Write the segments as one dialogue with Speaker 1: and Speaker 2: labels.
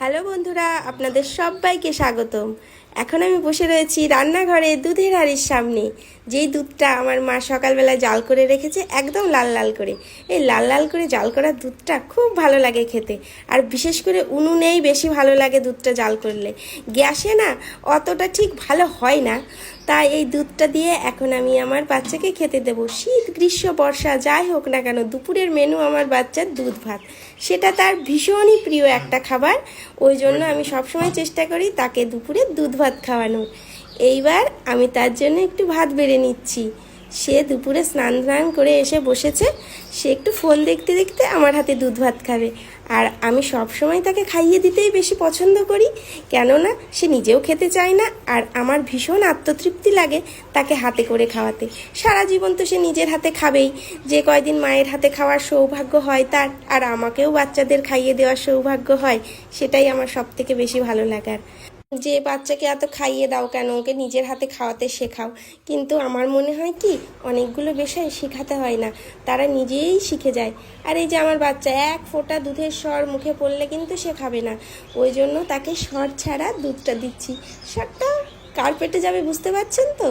Speaker 1: Hello বন্ধুরা আপনাদের সবাইকে স্বাগতম। এখন আমি বসে রয়েছি রান্নাঘরে দুধের হাঁড়ির সামনে। যেই দুধটা আমার মা সকালবেলা জাল করে রেখেছে একদম লাল লাল করে। এই লাল লাল করে জাল করা দুধটা খুব ভালো লাগে খেতে। আর বিশেষ করে উনুনেই বেশি ভালো লাগে দুধটা জাল করলে। গ্যাসে না অতটা ঠিক ভালো হয় না। তাই এই দুধটা দিয়ে এখন আমি আমার বাচ্চাকে খেতে দেবো। শীত, গ্রীষ্ম, বর্ষা, যাই হোক না কেন, দুপুরের মেনু আমার বাচ্চার দুধ ভাত। সেটা তার ভীষণই প্রিয় একটা খাবার। ওই জন্য আমি সবসময় চেষ্টা করি তাকে দুপুরে দুধ ভাত খাওয়ানোর এইবার আমি তার জন্য একটু ভাত বেড়ে নিচ্ছি। সে দুপুরে স্নান স্নান করে এসে বসেছে। সে একটু ফোন দেখতে দেখতে আমার হাতে দুধ ভাত খাবে। আর আমি সব সময় তাকে খাইয়ে দিতেই বেশি পছন্দ করি। কেননা সে নিজেও খেতে চায় না আর আমার ভীষণ আত্মতৃপ্তি লাগে তাকে হাতে করে খাওয়াতে। সারা জীবন তো সে নিজের হাতে খাবেই। যে কয়দিন মায়ের হাতে খাওয়ার সৌভাগ্য হয় তার, আর আমাকেও বাচ্চাদের খাইয়ে দেওয়ার সৌভাগ্য হয়, সেটাই আমার সব থেকে বেশি ভালো লাগার। যে বাচ্চাকে এত খাইয়ে দাও কেন? ওকে নিজের হাতে খাওয়াতে শেখাও। কিন্তু আমার মনে হয় কি, অনেকগুলো বিষয় শেখাতে হয় না। তারা নিজেই শিখে যায়। আর এই যে আমার বাচ্চা, এক ফোঁটা দুধের স্বর মুখে পড়লে কিন্তু সে খাবে না। ওই জন্য তাকে স্বর ছাড়া দুধটা দিচ্ছি। স্বরটা কার পেটে যাবে বুঝতে পারছেন তো?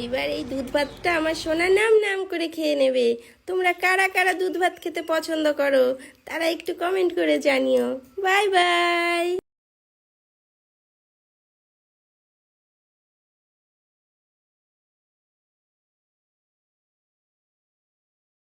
Speaker 1: এইবার এই দুধ ভাতটা আমার সোনা নাম নাম করে খেয়ে নেবে। তোমরা কারা কারা দুধ ভাত খেতে পছন্দ করো, তারা একটু কমেন্ট করে জানিও। Bye bye